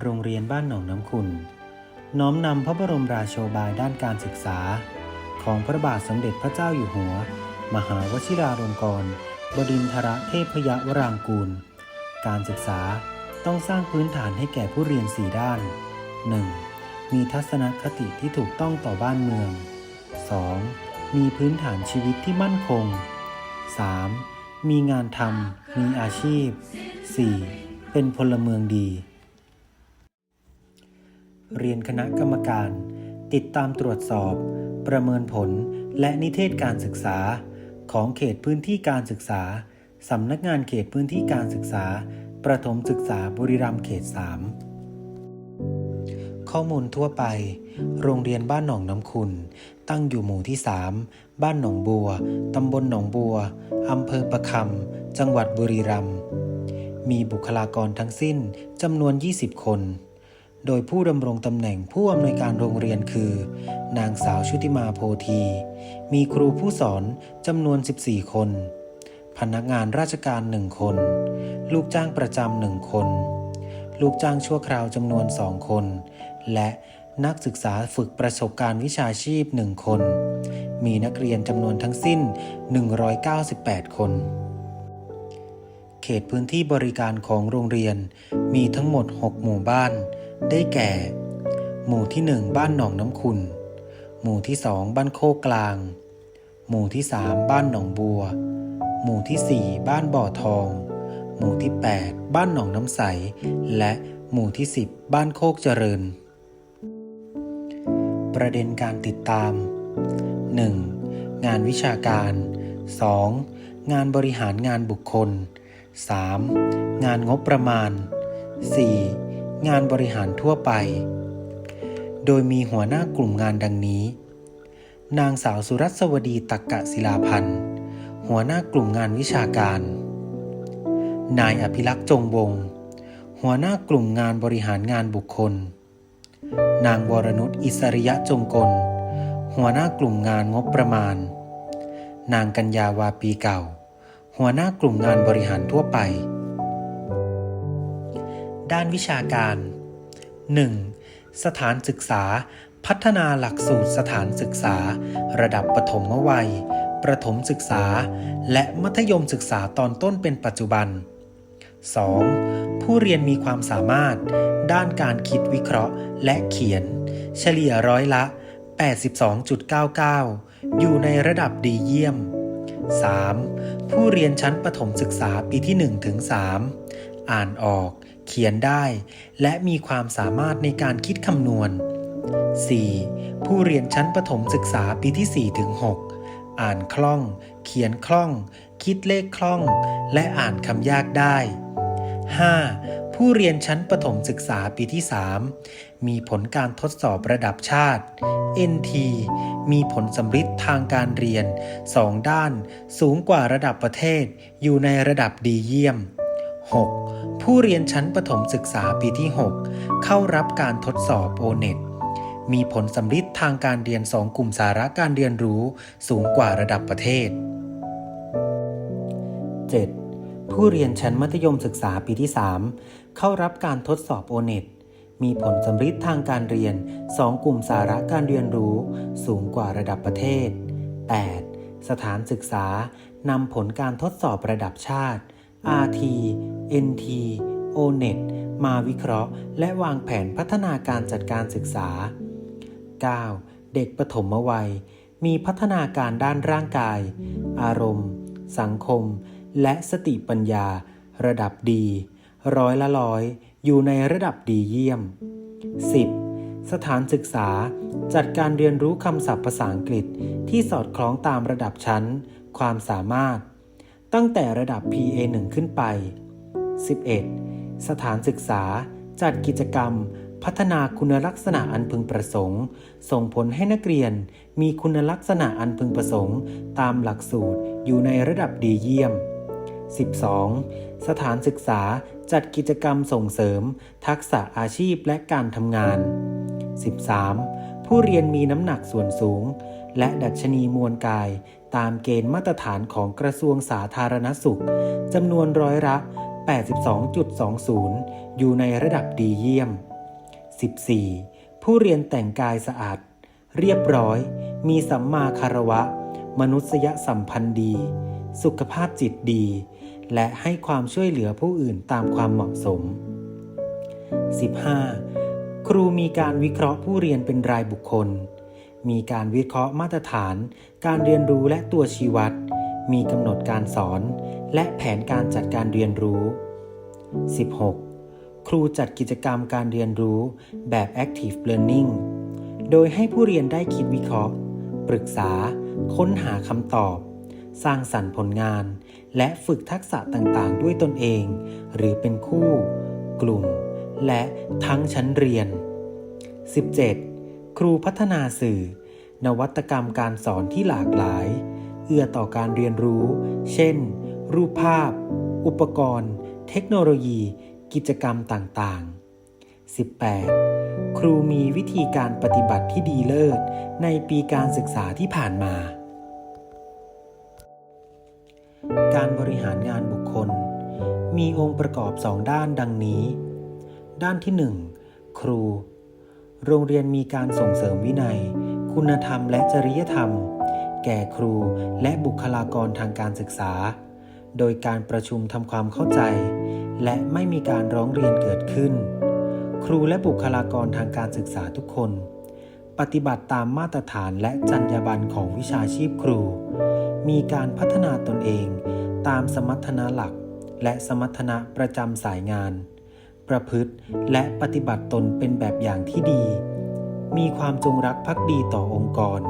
โรงเรียนบ้านหนองน้ำขุนน้อมนำพระบรมราโชบายด้านการศึกษา ของพระบาทสมเด็จพระเจ้าอยู่หัว มหาวชิราลงกรณบดินทรเทพยวรางกูล การศึกษาต้องสร้างพื้นฐานให้แก่ผู้เรียน4ด้าน 1. มีทัศนคติที่ถูกต้องต่อบ้านเมือง 2. มีพื้นฐานชีวิตที่มั่นคง 3. มีงานทำ มีอาชีพ 4. เป็นพลเมืองดี เรียนคณะกรรมการ ติดตามตรวจสอบ ประเมินผล และนิเทศการศึกษา ของเขตพื้นที่การศึกษา สำนักงานเขตพื้นที่การศึกษา ประถมศึกษาบุรีรัมย์เขต 3 ข้อมูลทั่วไป โรงเรียนบ้านหนองน้ำคุณ ตั้งอยู่หมู่ที่ 3 บ้านหนองบัว ตำบลหนองบัว อำเภอประคำ จังหวัดบุรีรัมย์มีบุคลากรทั้งสิ้นจำนวน 20 คน โดยผู้ดำรงตำแหน่งผู้อำนวยการโรงเรียนคือ นางสาวชุติมาโพธี มีครูผู้สอนจำนวน 14 คน พนักงานราชการหนึ่งคน ลูกจ้างประจำหนึ่งคน ลูกจ้างชั่วคราวจำนวนสองคน และนักศึกษาฝึกประสบการณ์วิชาชีพหนึ่งคน มีนักเรียนจำนวนทั้งสิ้น 198 คนเขตพื้นที่บริการของโรงเรียนมีทั้งหมด 6 หมู่บ้าน ได้แก่ หมู่ที่1บ้านหนองน้ำขุนหมู่ที่2บ้านโคกกลาง หมู่ที่3บ้านหนองบัว หมู่ที่4บ้านบ่อทอง หมู่ที่ 8 บ้านหนองน้ำใส และหมู่ที่ 10 บ้านโคกเจริญ ประเด็นการติดตาม 1. งานวิชาการ 2. งานบริหารงานบุคคล 3. งานงบประมาณ 4. งานบริหารทั่วไป โดยมีหัวหน้ากลุ่มงานดังนี้ นางสาวสุรัสวดีตักกะศิลาพันธ์ หัวหน้ากลุ่มงานวิชาการ นายอภิลักษ์จงวงหัวหน้ากลุ่มงานบริหารงานบุคคล นางวรนุชอิสริยะจงกล หัวหน้ากลุ่มงานงบประมาณ นางกัญญาวาปีเก่า หัวหน้ากลุ่มงานบริหารทั่วไป ด้านวิชาการ 1. สถานศึกษา พัฒนาหลักสูตรสถานศึกษา ระดับปฐมวัย ประถมศึกษา และมัธยมศึกษาตอนต้นเป็นปัจจุบัน 2. ผู้เรียนมีความสามารถ ด้านการคิดวิเคราะห์และเขียน เฉลี่ยร้อยละ 82.99 อยู่ในระดับดีเยี่ยม 3. ผู้เรียนชั้นประถมศึกษาปีที่1ถึง3อ่านออก เขียนได้ และมีความสามารถในการคิดคำนวณ 4. ผู้เรียนชั้นประถมศึกษาปีที่ 4 ถึง 6 อ่านคล่อง เขียนคล่อง คิดเลขคล่อง และอ่านคำยากได้ 5. ผู้เรียนชั้นประถมศึกษาปีที่ 3 มีผลการทดสอบระดับชาติ NT มีผลสำฤทธิ์ทางการเรียน 2 ด้าน สูงกว่าระดับประเทศ อยู่ในระดับดีเยี่ยม 6. ผู้เรียนชั้นประถมศึกษาปีที่ 6 เข้ารับการทดสอบ o n e t มีผลสำฤทธิ์ทางการเรียน 2 กลุ่มสาระการเรียนรู้สูงกว่าระดับประเทศ 7. ผู้เรียนชั้นมัธยมศึกษาปีที่ 3 เข้ารับการทดสอบ o n e t มีผลสำฤทธิ์ทางการเรียน 2 กลุ่มสาระการเรียนรู้สูงกว่าระดับประเทศ 8. สถานศึกษานำผลการทดสอบระดับชาติ RT NT ONET มาวิเคราะห์ และวางแผนพัฒนาการจัดการศึกษา 9. เด็กปฐมวัย มีพัฒนาการด้านร่างกาย อารมณ์ สังคม และสติปัญญา ระดับดี ร้อยละร้อย อยู่ในระดับดีเยี่ยม 10. สถานศึกษา จัดการเรียนรู้คำศัพท์ภาษาอังกฤษที่สอดคล้องตามระดับชั้น ความสามารถ ตั้งแต่ระดับ PA1 ขึ้นไป 11. สถานศึกษาจัดกิจกรรม พัฒนาคุณลักษณะอันพึงประสงค์ ส่งผลให้นักเรียนมีคุณลักษณะอันพึงประสงค์ ตามหลักสูตรอยู่ในระดับดีเยี่ยม 12. สถานศึกษาจัดกิจกรรมส่งเสริม ทักษะอาชีพและการทำงาน 13. ผู้เรียนมีน้ำหนักส่วนสูง และดัชนีมวลกาย ตามเกณฑ์มาตรฐานของกระทรวงสาธารณสุขจำนวนร้อยละ 82.20 อยู่ในระดับดีเยี่ยม 14. ผู้เรียนแต่งกายสะอาด เรียบร้อย มีสัมมาคารวะ มนุษยสัมพันธ์ดี สุขภาพจิตดี และให้ความช่วยเหลือผู้อื่นตามความเหมาะสม 15. ครูมีการวิเคราะห์ผู้เรียนเป็นรายบุคคล มีการวิเคราะห์มาตรฐาน การเรียนรู้และตัวชี้วัด มีกำหนดการสอน และแผนการจัดการเรียนรู้ 16. ครูจัดกิจกรรมการเรียนรู้แบบ active learning โดยให้ผู้เรียนได้คิดวิเคราะห์ ปรึกษา ค้นหาคำตอบ สร้างสรรค์ผลงาน และฝึกทักษะต่างๆ ด้วยตนเอง หรือเป็นคู่ กลุ่ม และทั้งชั้นเรียน 17. ครูพัฒนาสื่อ นวัตกรรมการสอนที่หลากหลาย เอื้อต่อการเรียนรู้ เช่น รูปภาพ อุปกรณ์ เทคโนโลยี กิจกรรมต่างๆ 18. ครูมีวิธีการปฏิบัติที่ดีเลิศ ในปีการศึกษาที่ผ่านมา การบริหารงานบุคคล มีองค์ประกอบสองด้านดังนี้ ด้านที่ 1 ครู โรงเรียนมีการส่งเสริมวินัย คุณธรรมและจริยธรรม แก่ครูและบุคลากรทางการศึกษา โดยการประชุมทำความเข้าใจ และไม่มีการร้องเรียนเกิดขึ้น ครูและบุคลากรทางการศึกษาทุกคน ปฏิบัติตามมาตรฐานและจรรยาบรรณของวิชาชีพครู มีการพัฒนาตนเอง ตามสมรรถนะหลัก และสมรรถนะประจำสายงาน ประพฤติและปฏิบัติตนเป็นแบบอย่างที่ดี มีความจงรักภักดีต่อองค์กร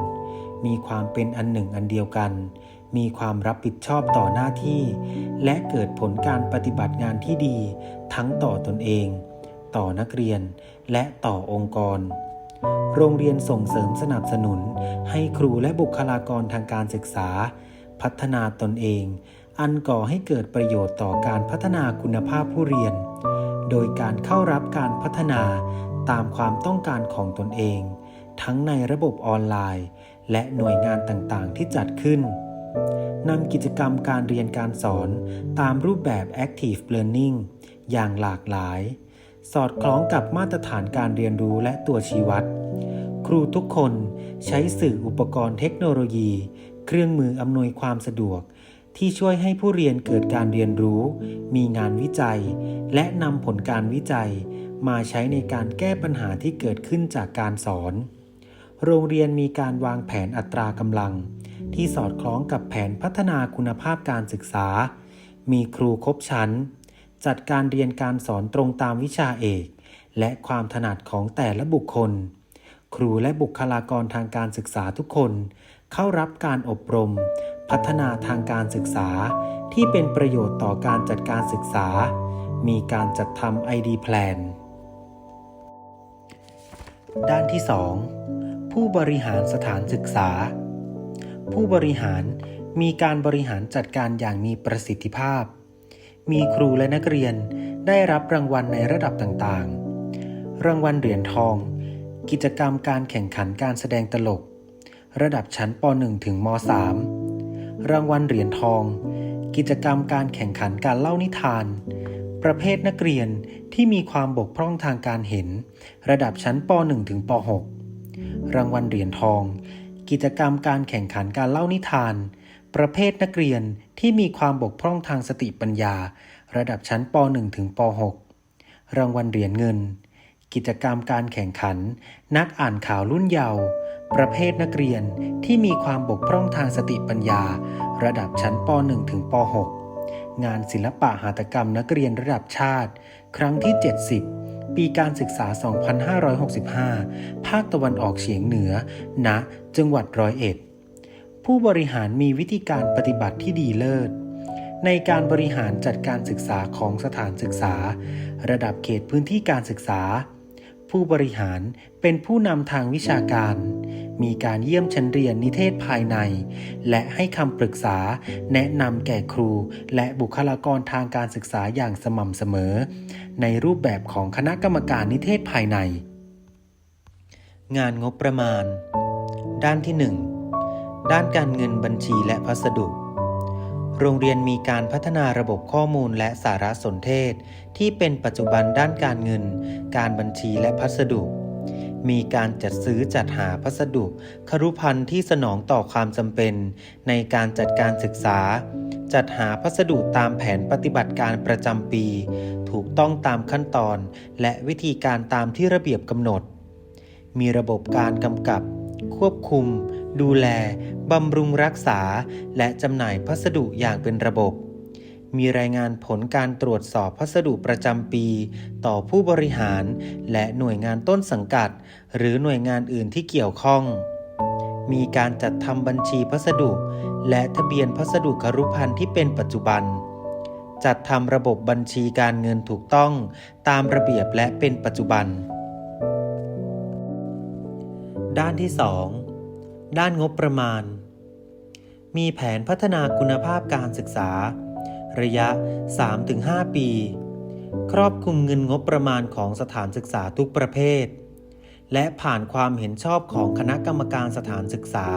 มีความเป็นอันหนึ่งอันเดียวกัน มีความรับผิดชอบต่อหน้าที่ และเกิดผลการปฏิบัติงานที่ดี ทั้งต่อตนเอง ต่อนักเรียน และต่อองค์กร โรงเรียนส่งเสริมสนับสนุน ให้ครูและบุคลากรทางการศึกษา พัฒนาตนเองอันก่อให้เกิดประโยชน์ต่อการพัฒนาคุณภาพผู้เรียน โดยการเข้ารับการพัฒนาตามความต้องการของตนเอง ทั้งในระบบออนไลน์ และหน่วยงานต่างๆ ที่จัดขึ้นนำกิจกรรมการเรียนการสอนตามรูปแบบ Active Learning อย่างหลากหลาย สอดคล้องกับมาตรฐานการเรียนรู้และตัวชี้วัด ครูทุกคนใช้สื่ออุปกรณ์เทคโนโลยี เครื่องมืออำนวยความสะดวก ที่ช่วยให้ผู้เรียนเกิดการเรียนรู้ มีงานวิจัย และนำผลการวิจัย มาใช้ในการแก้ปัญหาที่เกิดขึ้นจากการสอน โรงเรียนมีการวางแผนอัตรากำลัง ที่สอดคล้องกับแผนพัฒนาคุณภาพการศึกษา มีครูครบชั้น จัดการเรียนการสอนตรงตามวิชาเอก และความถนัดของแต่ละบุคคล ครูและบุคลากรทางการศึกษาทุกคน เข้ารับการอบรม พัฒนาทางการศึกษา ที่เป็นประโยชน์ต่อการจัดการศึกษา มีการจัดทำ ID Plan ด้านที่ 2 ผู้บริหารสถานศึกษา ผู้บริหารมีการบริหารจัดการอย่างมีประสิทธิภาพ มีครูและนักเรียนได้รับรางวัลในระดับต่างๆ รางวัลเหรียญทอง กิจกรรมการแข่งขันการแสดงตลก ระดับชั้นป .1 ถึงม .3 รางวัลเหรียญทอง กิจกรรมการแข่งขันการเล่านิทาน ประเภทนักเรียนที่มีความบกพร่องทางการเห็น ระดับชั้นป .1 ถึงป .6 รางวัลเหรียญทอง กิจกรรมการแข่งขันการเล่านิทาน ประเภทนักเรียนที่มีความบกพร่องทางสติปัญญา ระดับชั้นป .1 ถึงป .6 รางวัลเหรียญเงิน กิจกรรมการแข่งขัน นักอ่านข่าวรุ่นเยาว์ ประเภทนักเรียนที่มีความบกพร่องทางสติปัญญา ระดับชั้นป .1 ถึงป .6 งานศิลปะหัตถกรรมนักเรียนระดับชาติ ครั้งที่ 70 ปีการศึกษา 2565 ภาคตะวันออกเฉียงเหนือ ณ จังหวัดร้อยเอ็ด ผู้บริหารมีวิธีการปฏิบัติที่ดีเลิศในการบริหารจัดการศึกษาของสถานศึกษา ระดับเขตพื้นที่การศึกษา ผู้บริหารเป็นผู้นำทางวิชาการ มีการเยี่ยมชั้นเรียนนิเทศภายใน และให้คำปรึกษาแนะนำแก่ครู และบุคลากรทางการศึกษาอย่างสม่ำเสมอ ในรูปแบบของคณะกรรมการนิเทศภายใน งานงบประมาณ ด้านที่ 1 ด้านการเงินบัญชีและพัสดุโรงเรียนมีการพัฒนาระบบข้อมูลและสารสนเทศ ที่เป็นปัจจุบันด้านการเงิน การบัญชีและพัสดุ มีการจัดซื้อจัดหาพัสดุครุพันธ์ที่สนองต่อความจำเป็น ในการจัดการศึกษา จัดหาพัสดุตามแผนปฏิบัติการประจำปี ถูกต้องตามขั้นตอน และวิธีการตามที่ระเบียบกำหนด มีระบบการกำกับ ควบคุม ดูแล บำรุงรักษา และจำหน่ายพัสดุอย่างเป็นระบบมีรายงานผลการตรวจสอบพัสดุประจำปี ต่อผู้บริหาร และหน่วยงานต้นสังกัด หรือหน่วยงานอื่นที่เกี่ยวข้อง มีการจัดทำบัญชีพัสดุ และทะเบียนพัสดุครุพันธ์ที่เป็นปัจจุบัน จัดทำระบบบัญชีการเงินถูกต้องตามระเบียบและเป็นปัจจุบัน ด้านที่ 2 ด้านงบประมาณ มีแผนพัฒนาคุณภาพการศึกษา ระยะ 3-5 ปี ครอบคลุมเงินงบประมาณของสถานศึกษาทุกประเภท และผ่านความเห็นชอบของคณะกรรมการสถานศึกษา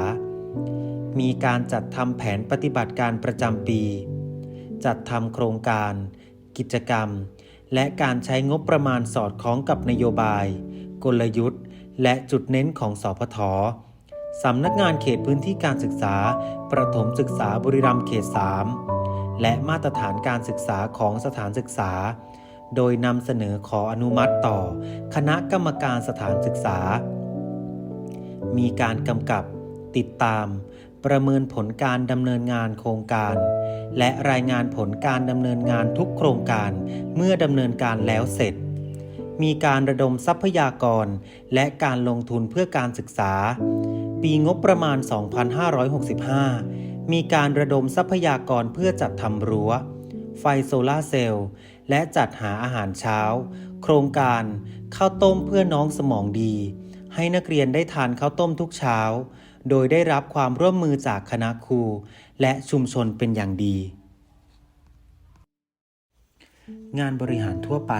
มีการจัดทำแผนปฏิบัติการประจำปี จัดทำโครงการ กิจกรรม และการใช้งบประมาณสอดคล้องกับนโยบาย กลยุทธ์ และจุดเน้นของสพทสำนักงานเขตพื้นที่การศึกษา ประถมศึกษาบุรีรัมย์เขต 3 และมาตรฐานการศึกษาของสถานศึกษา โดยนำเสนอขออนุมัติต่อ คณะกรรมการสถานศึกษา มีการกำกับ ติดตาม ประเมินผลการดำเนินงานโครงการ และรายงานผลการดำเนินงานทุกโครงการเมื่อดำเนินการแล้วเสร็จ มีการระดมทรัพยากร และการลงทุนเพื่อการศึกษา ปีงบประมาณ 2565 มีการระดมทรัพยากรเพื่อจัดทำรั้ว ไฟโซลาร์เซลล์ และจัดหาอาหารเช้า โครงการข้าวต้มเพื่อน้องสมองดี ให้นักเรียนได้ทานข้าวต้มทุกเช้า โดยได้รับความร่วมมือจากคณะครู และชุมชนเป็นอย่างดี งานบริหารทั่วไป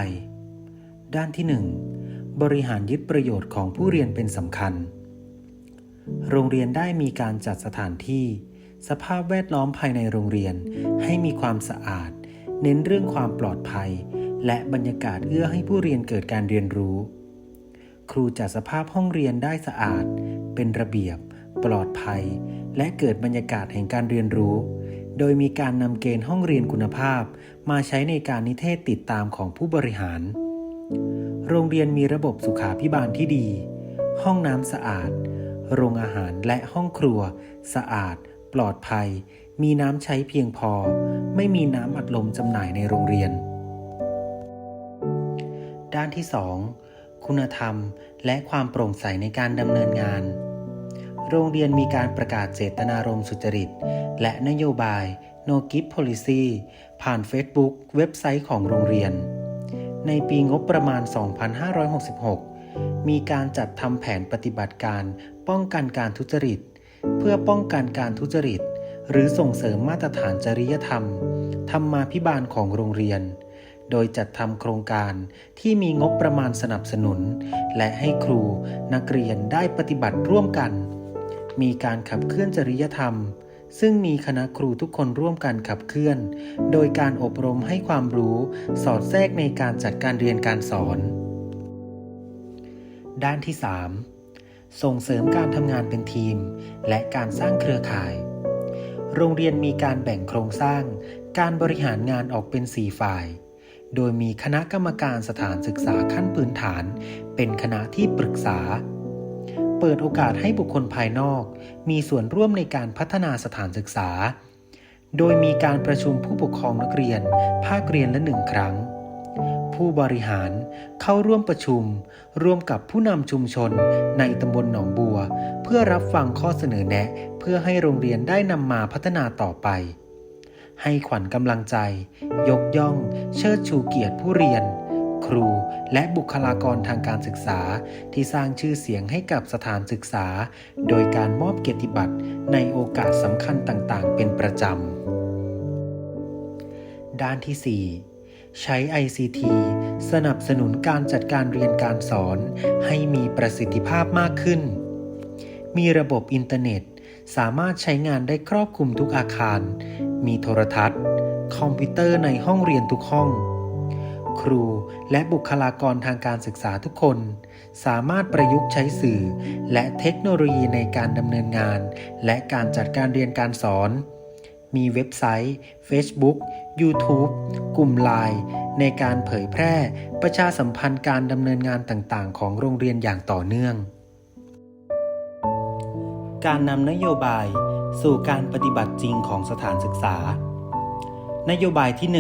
ด้านที่ 1 บริหารยึดประโยชน์ของผู้เรียนเป็นสำคัญ โรงเรียนได้มีการจัดสถานที่ สภาพแวดล้อมภายในโรงเรียนให้มีความสะอาด เน้นเรื่องความปลอดภัย และบรรยากาศเอื้อให้ผู้เรียนเกิดการเรียนรู้ ครูจัดสภาพห้องเรียนได้สะอาด เป็นระเบียบ ปลอดภัย และเกิดบรรยากาศแห่งการเรียนรู้ โดยมีการนำเกณฑ์ห้องเรียนคุณภาพ มาใช้ในการนิเทศติดตามของผู้บริหาร โรงเรียนมีระบบสุขาพิบาลที่ดี ห้องน้ำสะอาด โรงอาหารและห้องครัว สะอาด ปลอดภัย มีน้ำใช้เพียงพอ ไม่มีน้ำอัดลมจำหน่ายในโรงเรียน ด้านที่ 2 คุณธรรมและความโปร่งใสในการดำเนินงาน โรงเรียนมีการประกาศเจตนารมณ์สุจริต และนโยบาย No Gift Policy ผ่าน Facebook เว็บไซต์ของโรงเรียน ในปีงบประมาณ 2566 มีการจัดทำแผนปฏิบัติการป้องกันการทุจริต เพื่อป้องกันการทุจริต หรือส่งเสริมมาตรฐานจริยธรรม ธรรมาภิบาลของโรงเรียน โดยจัดทำโครงการที่มีงบประมาณสนับสนุน และให้ครูนักเรียนได้ปฏิบัติร่วมกัน มีการขับเคลื่อนจริยธรรม ซึ่งมีคณะครูทุกคนร่วมกันขับเคลื่อน โดยการอบรมให้ความรู้สอดแทรกในการจัดการเรียนการสอน ด้านที่ 3 ส่งเสริมการทำงานเป็นทีม และการสร้างเครือข่าย โรงเรียนมีการแบ่งโครงสร้าง การบริหารงานออกเป็น 4 ฝ่าย โดยมีคณะกรรมการสถานศึกษาขั้นพื้นฐาน เป็นคณะที่ปรึกษา เปิดโอกาสให้บุคคลภายนอก มีส่วนร่วมในการพัฒนาสถานศึกษา โดยมีการประชุมผู้ปกครองนักเรียน ภาคเรียนละหนึ่งครั้ง ผู้บริหาร เข้าร่วมประชุม ร่วมกับผู้นำชุมชนในตำบลหนองบัว เพื่อรับฟังข้อเสนอแนะ เพื่อให้โรงเรียนได้นำมาพัฒนาต่อไป ให้ขวัญกำลังใจ ยกย่อง เชิดชูเกียรติผู้เรียน ครูและบุคลากรทางการศึกษาที่สร้างชื่อเสียงให้กับสถานศึกษา โดยการมอบเกียรติบัตรในโอกาสสำคัญต่างๆ เป็นประจำด้านที่ 4 ใช้ ICT สนับสนุนการจัดการเรียนการสอน ให้มีประสิทธิภาพมากขึ้น มีระบบอินเทอร์เน็ต สามารถใช้งานได้ครอบคลุมทุกอาคาร มีโทรทัศน์ คอมพิวเตอร์ในห้องเรียนทุกห้อง ครูและบุคลากรทางการศึกษาทุกคน สามารถประยุกต์ใช้สื่อ และเทคโนโลยีในการดำเนินงาน และการจัดการเรียนการสอน มีเว็บไซต์ Facebook YouTube กลุ่มไลน์ในการเผยแพร่ประชาสัมพันธ์การดำเนินงานต่างๆ ของโรงเรียนอย่างต่อเนื่อง การนำนโยบายสู่การปฏิบัติจริงของสถานศึกษา นโยบายที่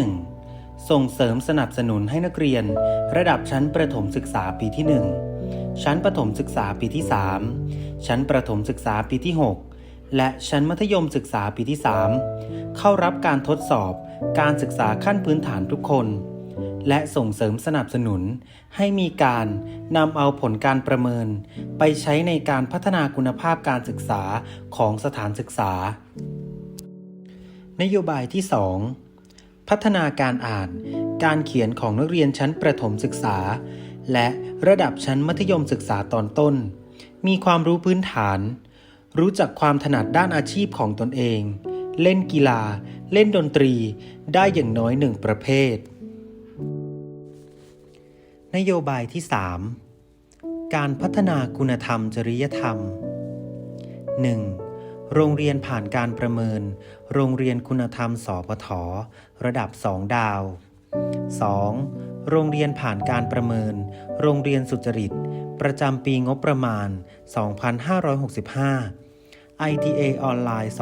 1 ส่งเสริมสนับสนุนให้นักเรียน ระดับชั้นประถมศึกษาปีที่ 1 ชั้นประถมศึกษาปีที่ 3 ชั้นประถมศึกษาปีที่ 6 และชั้นมัธยมศึกษาปีที่ 3 เข้ารับการทดสอบ การศึกษาขั้นพื้นฐานทุกคน และส่งเสริมสนับสนุน ให้มีการนำเอาผลการประเมิน ไปใช้ในการพัฒนาคุณภาพการศึกษาของสถานศึกษา นโยบายที่ 2 พัฒนาการอ่าน การเขียนของนักเรียนชั้นประถมศึกษา และระดับชั้นมัธยมศึกษาตอนต้น มีความรู้พื้นฐาน รู้จักความถนัดด้านอาชีพของตนเอง เล่นกีฬา เล่นดนตรีได้อย่างน้อยหนึ่งประเภท นโยบายที่ 3 การพัฒนาคุณธรรมจริยธรรม 1. โรงเรียนผ่านการประเมิน โรงเรียนคุณธรรมสปทระดับ 2 ดาว 2. โรงเรียนผ่านการประเมิน โรงเรียนสุจริต ประจำปีงบประมาณ 2565 ITA ออนไลน์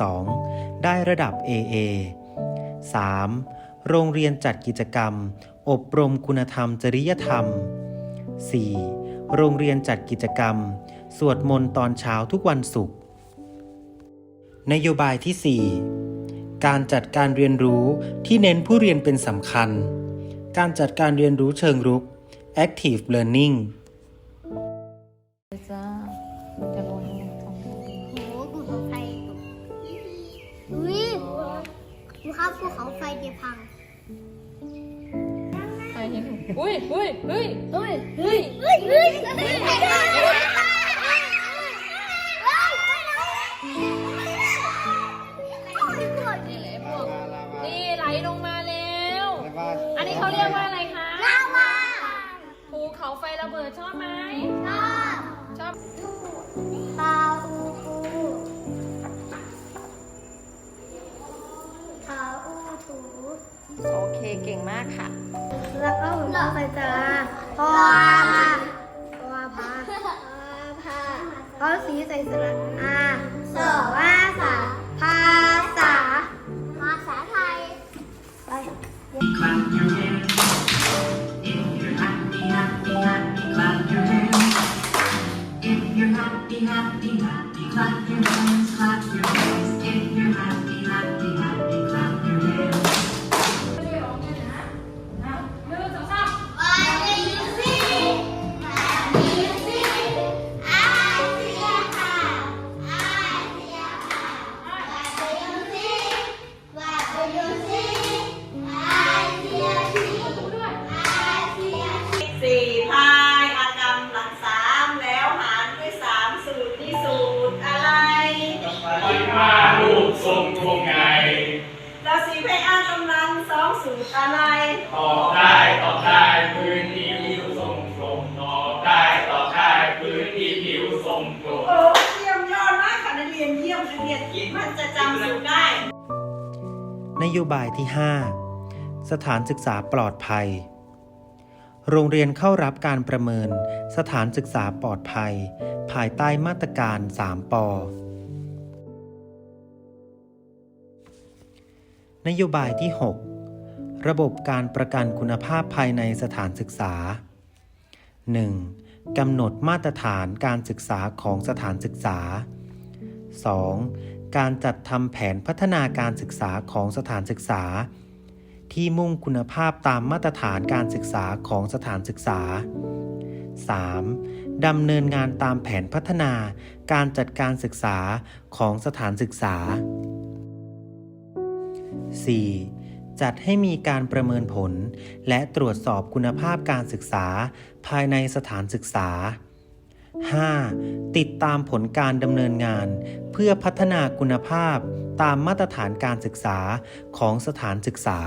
2022 ได้ระดับ AA 3. โรงเรียนจัดกิจกรรม อบรมคุณธรรมจริยธรรม 4. โรงเรียนจัดกิจกรรม สวดมนต์ตอนเช้าทุกวันศุกร์ นโยบายที่ 4 การจัดการเรียนรู้ที่เน้นผู้เรียนเป็นสำคัญ การจัดการเรียนรู้เชิงรุก active learning โยบายที่ 5 สถานศึกษาปลอดภัย โรงเรียนเข้ารับการประเมิน สถานศึกษาปลอดภัย ภายใต้มาตรการ 3ปนโยบายที่ 6 ระบบการประกันคุณภาพภายในสถานศึกษา 1. กำหนดมาตรฐานการศึกษาของสถานศึกษา 2. การจัดทำแผนพัฒนาการศึกษาของสถานศึกษา ที่มุ่งคุณภาพตามมาตรฐานการศึกษาของสถานศึกษา 3. ดำเนินงานตามแผนพัฒนาการจัดการศึกษาของสถานศึกษา 4. จัดให้มีการประเมินผล และตรวจสอบคุณภาพการศึกษาภายในสถานศึกษา 5. ติดตามผลการดำเนินงาน เพื่อพัฒนาคุณภาพตามมาตรฐานการศึกษาของสถานศึกษา